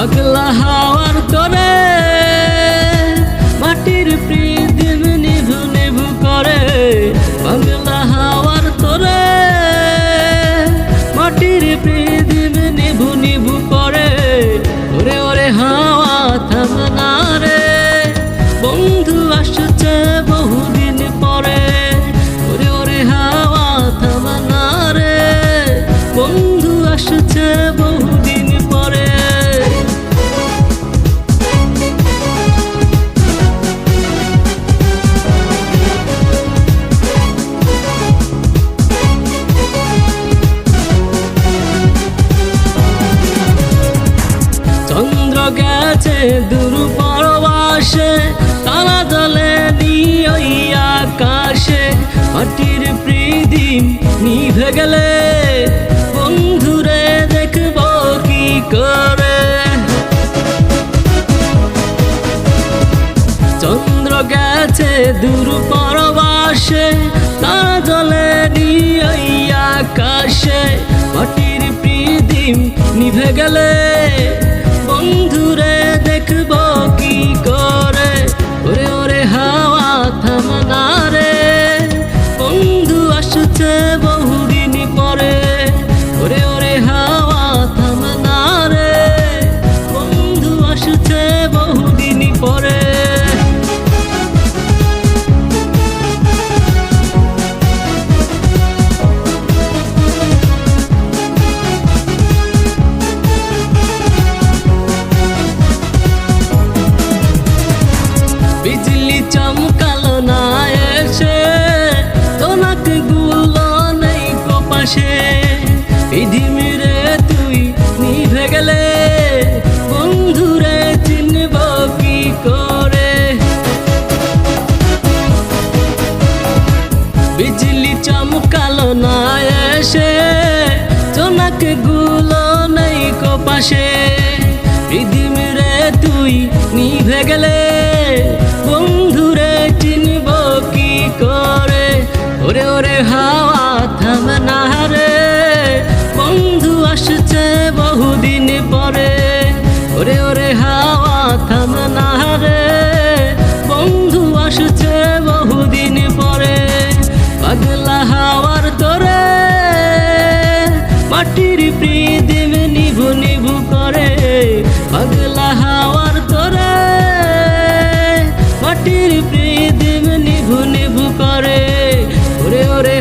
পাগলা হাওয়ার করে গেছে দূর পরবাসে তারা জলে ওই আকাশে, মাটির প্রীতিম নিভে গেলে। বন্ধুরে দেখব কি করে? চন্দ্র গেছে দূর পরবাসে তারা জলে ওই আকাশে, মাটির প্রীতিম নিভে গেলে। বন্ধুরে দেখব কি করে? ওরে ওরে হাওয়া কপাশে পৃথিবীরে তুই নিভে গেলে, বন্ধুরে চিনব কি করে? ওরে ওরে হাওয়া থাম না রে, বন্ধু আসছে বহুদিন পরে। ওরে ওরে হাওয়া থাম না রে প্রীতিম নিভু নিভু করে। ওরে ওরে